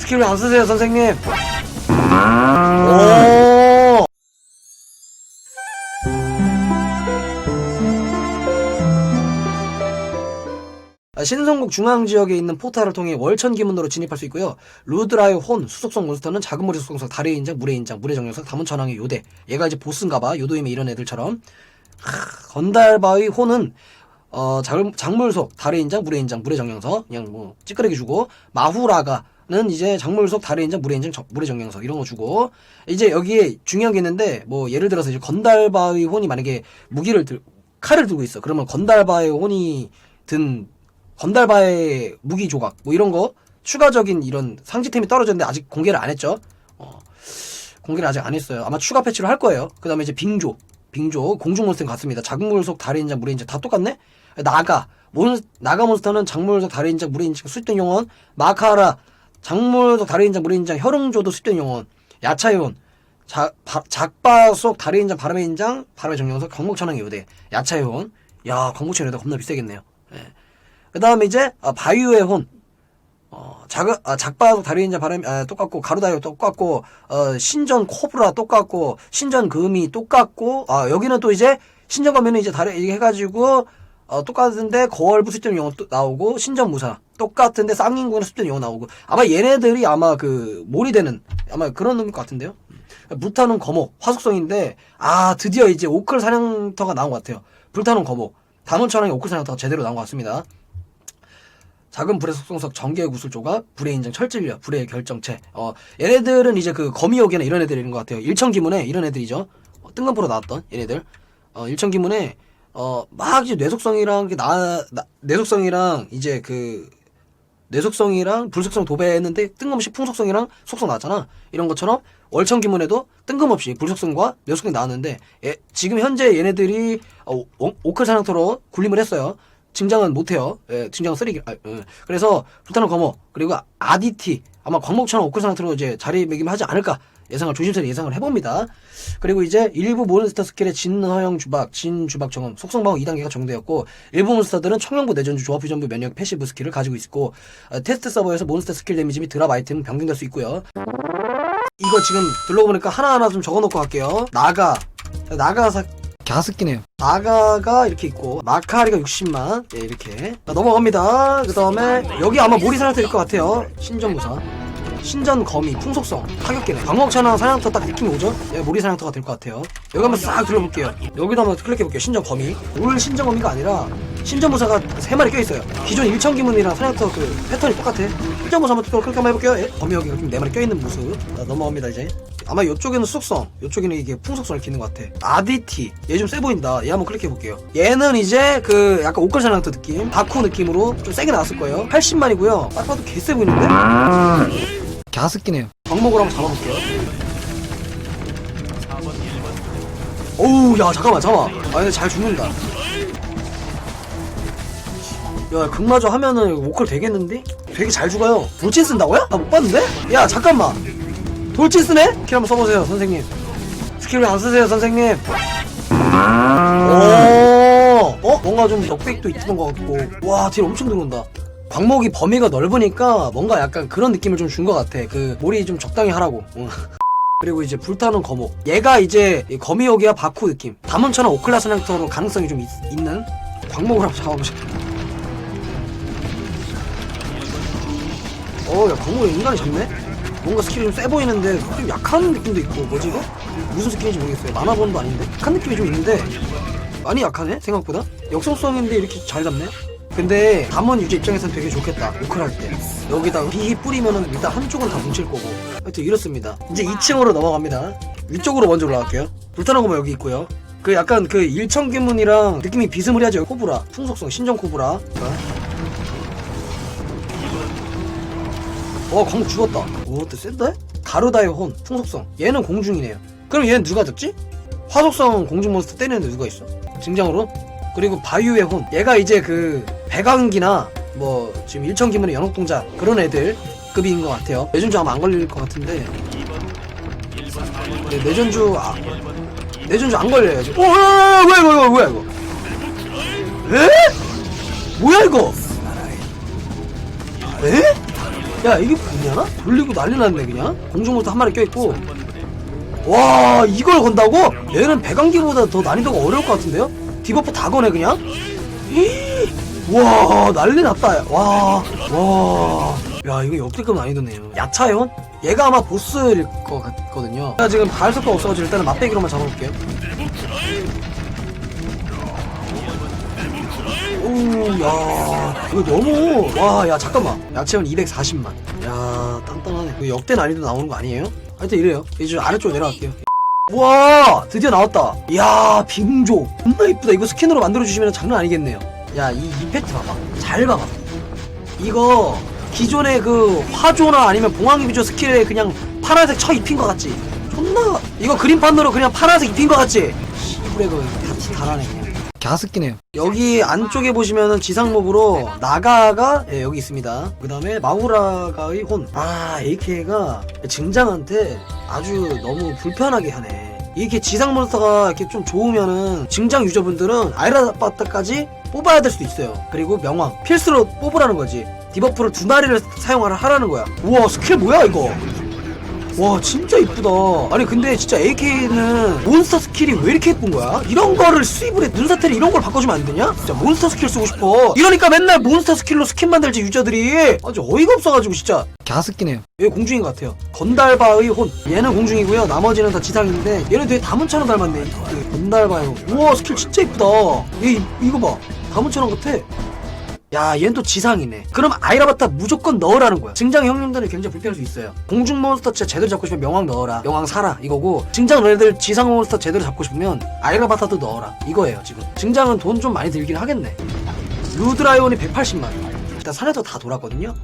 스킬 왜 안 쓰세요, 선생님? 오! 아, 신성국 중앙 지역에 있는 포탈을 통해 월천 기문으로 진입할 수 있고요. 루드라의 혼 수속성 몬스터는 작은 머리 속성석 달의 인장, 물의 인장, 물의 정령석, 다문천왕의 요대. 얘가 이제 보스인가봐. 요도임의 이런 애들처럼. 하, 건달바의 혼은 어 작, 작물속 달의 인장, 물의 인장, 물의 정령석 그냥 뭐 찌끄레기 주고 마후라가 는 이제 작물속 달의 인장, 물의 인장, 저- 물의 정령석 이런 거 주고 이제 여기에 중요한 게 있는데 뭐 예를 들어서 이제 건달바의 혼이 만약에 무기를 들 칼을 들고 있어. 그러면 건달바의 혼이 든 건달바의 무기 조각 뭐 이런 거 추가적인 이런 상지템이 떨어졌는데 아직 공개를 안 했죠. 어, 공개를 아직 안 했어요. 아마 추가 패치로 할 거예요. 그 다음에 이제 빙조, 빙조 공중 몬스터 같습니다. 작은 물속 달의 인장, 물의 인장 다 똑같네. 나가 몬 나가 몬스터는 작물속 달의 인장, 물의 인장 수입된 용원, 마카라 작물속 달의 인장, 물의 인장, 혈응조도 수입된 용원, 야차이온 자, 바, 작바 속 달의 인장, 바람의 인장, 바람의 정령석, 광목천왕의 요대, 야차이온. 야, 광목천왕 요대 겁나 비싸겠네요. 예. 그 다음에 이제 아, 바유의 혼 어, 작, 아, 작바도 다리인자 바람, 아, 똑같고, 가루다이오 똑같고, 어, 신전 코브라 똑같고, 신전 금이 똑같고, 아, 여기는 또 이제, 신전 가면은 이제 다리, 이게 해가지고, 어, 똑같은데, 거월부 수점 용어 또 나오고, 신전 무사. 똑같은데, 쌍인구는 수점 용어 나오고, 아마 얘네들이 아마 그, 몰이 되는, 아마 그런 놈일 것 같은데요? 불타는 거목, 화속성인데, 아, 드디어 이제 오클 사냥터가 나온 것 같아요. 불타는 거목. 담원천왕의 오클 사냥터가 제대로 나온 것 같습니다. 작은 불의 속성석 전개 구슬 조각, 불의 인증 철질력, 불의 결정체. 어, 얘네들은 이제 그 거미옥이나 이런 애들인 것 같아요. 일천기문에 이런 애들이죠. 어, 뜬금포로 나왔던 얘네들. 어, 일천기문에 어, 막 이제 뇌속성이랑 그 나, 나 뇌속성이랑 이제 그 뇌속성이랑 불속성 도배했는데 뜬금없이 풍속성이랑 속성 나왔잖아. 이런 것처럼 월천기문에도 뜬금없이 불속성과 뇌속성이 나왔는데 예, 지금 현재 얘네들이 어, 오- 오클 사냥터로 군림을 했어요. 증장은 못해요. 예, 증장은 쓰레기. 아, 예. 그래서 불타는 검어 그리고 아디티 아마 광목처럼 오클 사냥터로 이제 자리매김하지 않을까 예상을 조심스레 예상을 해봅니다. 그리고 이제 일부 몬스터 스킬의 진허영 주박, 진 주박 정음, 속성 방어 2단계가 정되었고 일부 몬스터들은 청룡부 내전주 조합 후전부 면역 패시브 스킬을 가지고 있고 어, 테스트 서버에서 몬스터 스킬 데미지 및 드랍 아이템은 변경될 수 있고요. 이거 지금 둘러보니까 하나하나 좀 적어놓고 갈게요. 나가 나가 사 갸스키네요. 나가가 이렇게 있고 마카리가 60만 예 이렇게 자, 넘어갑니다. 그 다음에 여기 아마 모리사냥터일 것 같아요. 신전무사 신전 거미 풍속성 타격기네 광목차나 사냥터 딱 느낌이 오죠? 예, 모리 사냥터가 될 것 같아요. 여기 한번 싹 둘러볼게요. 여기도 한번 클릭해볼게요. 신전 거미 올 신전 거미가 아니라 신전무사가 세 마리 껴있어요. 기존 일천기문이랑 사냥터 그 패턴이 똑같아. 신전무사 한번 또 클릭 한번 해볼게요. 예, 거미 여기가 좀네 마리 껴있는 모습 자, 넘어갑니다 이제. 아마 이쪽에는 수속성, 이쪽에는 이게 풍속성을 기는 것 같아. 아디티, 얘 좀 세 보인다. 얘 한번 클릭해 볼게요. 얘는 이제 그 약간 오컬사랑터 느낌, 바쿠 느낌으로 좀 세게 나왔을 거예요. 80만이고요. 딱 봐도 개세 보이는데? 갸스끼네요. 방목으로 한번 잡아볼게요. 어우, 야, 잠깐만, 잠깐만. 아, 근데 잘 죽는다. 야, 극마저 하면은 오컬 되겠는데? 되게 잘 죽어요. 돌진 쓴다고요? 나 못 봤는데? 야, 잠깐만. 돌진 쓰네? 스킬 한번 써보세요, 선생님. 스킬 왜 안 쓰세요, 선생님? 오, 어? 뭔가 좀 역백도 있던 것 같고. 와, 딜 엄청 들어온다. 광목이 범위가 넓으니까 뭔가 약간 그런 느낌을 좀 준 것 같아. 그, 몰이 좀 적당히 하라고. 응. 그리고 이제 불타는 거목. 얘가 이제 이 거미호기와 바쿠 느낌. 다문처럼 오클라스 랭터로 가능성이 좀 있, 는 광목을 한번 잡아보자. 어, 야, 광목이 인간이 잡네? 뭔가 스킬이 좀 세 보이는데 좀 약한 느낌도 있고 뭐지 이거? 무슨 스킬인지 모르겠어요 만화본도 아닌데 약한 느낌이 좀 있는데 많이 약하네 생각보다 역성성인데 이렇게 잘 잡네 근데 담원 유저 입장에서는 되게 좋겠다 오클 할 때. 여기다 비히 뿌리면은 일단 한쪽은 다 뭉칠 거고. 하여튼 이렇습니다. 이제 2층으로 넘어갑니다. 위쪽으로 먼저 올라갈게요. 불타는 거뭐 여기 있고요. 그 약간 그 일천기문이랑 느낌이 비스무리하죠 코브라. 풍속성 신정 코브라. 어 광목 죽었다. 오또 센데? 가루다의 혼 풍속성. 얘는 공중이네요. 그럼 얘는 누가 듣지? 화속성 공중 몬스터 때리는데 누가 있어? 증장으로? 그리고 바유의 혼. 얘가 이제 그 배강기나 뭐 지금 일천기문의 연옥동자 그런 애들 급인 것 같아요 내전주 아마 안 걸릴 것 같은데 네, 내전주 아, 내전주 안 걸려요 지금. 오, 야, 야, 야, 뭐야 이거 이거 뭐야 이거 에? 뭐야 이거 에? 야 이게 뭐냐나? 돌리고 난리 났네 그냥 공중부터 한 마리 껴있고 와 이걸 건다고? 얘는 배강기보다 더 난이도가 어려울 것 같은데요? 디버프 다 거네 그냥? 히이, 와 난리 났다. 와와야 이거 역대급 난이도네요. 야차현? 얘가 아마 보스일 것 같거든요. 제가 지금 갈 수가 없어가지고 일단은 맛배기로만 잡아볼게요. 오야 이거 너무 와 야 잠깐만. 야채원 240만. 야 단단하네. 역대 난이도 나오는 거 아니에요? 하여튼 이래요. 이제 아래쪽 내려갈게요. 와 드디어 나왔다. 야 빙조. 존나 이쁘다. 이거 스킨으로 만들어주시면 장난 아니겠네요 야이 임팩트 봐봐. 잘 봐봐. 이거 기존의 그 화조나 아니면 봉황이 비조 스킬에 그냥 파란색 쳐 입힌 것 같지? 존나 이거 그림판으로 그냥 파란색 입힌 것 같지? 씨부레 그 같이 달아내 그냥. 갸스끼네요. 여기 안쪽에 보시면은 지상목으로 나가가 예, 여기 있습니다. 그 다음에 마우라가의 혼 아 AK가 증장한테 아주 너무 불편하게 하네. 이렇게 지상 몬스터가 이렇게 좀 좋으면은 증장 유저분들은 아이라바타까지 뽑아야 될 수도 있어요. 그리고 명왕 필수로 뽑으라는 거지. 디버프를 두 마리를 사용하라 하라는 거야. 우와 스킬 뭐야 이거? 와 진짜 이쁘다. 아니 근데 진짜 AK는 몬스터 스킬이 왜 이렇게 예쁜 거야? 이런 거를 수입을 해 눈사태를 이런 걸 바꿔주면 안 되냐? 진짜 몬스터 스킬 쓰고 싶어. 이러니까 맨날 몬스터 스킬로 스킨 만들지 유저들이. 아주 어이가 없어가지고 진짜 갸스끼네요 얘 공중인 것 같아요 건달바의 혼 얘는 공중이고요 나머지는 다 지상인데 얘는 되게 다문처럼 닮았네 그 건달바의 혼 우와 스킬 진짜 이쁘다 얘 이- 이거 봐 다문처럼 같아 야, 얘는 또 지상이네. 그럼 아이라바타 무조건 넣으라는 거야. 증장 형님들은 굉장히 불편할 수 있어요. 공중 몬스터 진짜 제대로 잡고 싶으면 명왕 넣어라. 명왕 사라. 이거고, 증장 너희들 지상 몬스터 제대로 잡고 싶으면 아이라바타도 넣어라. 이거예요, 지금. 증장은 돈 좀 많이 들긴 하겠네. 루드라이온이 180만. 일단 산에서 다 돌았거든요.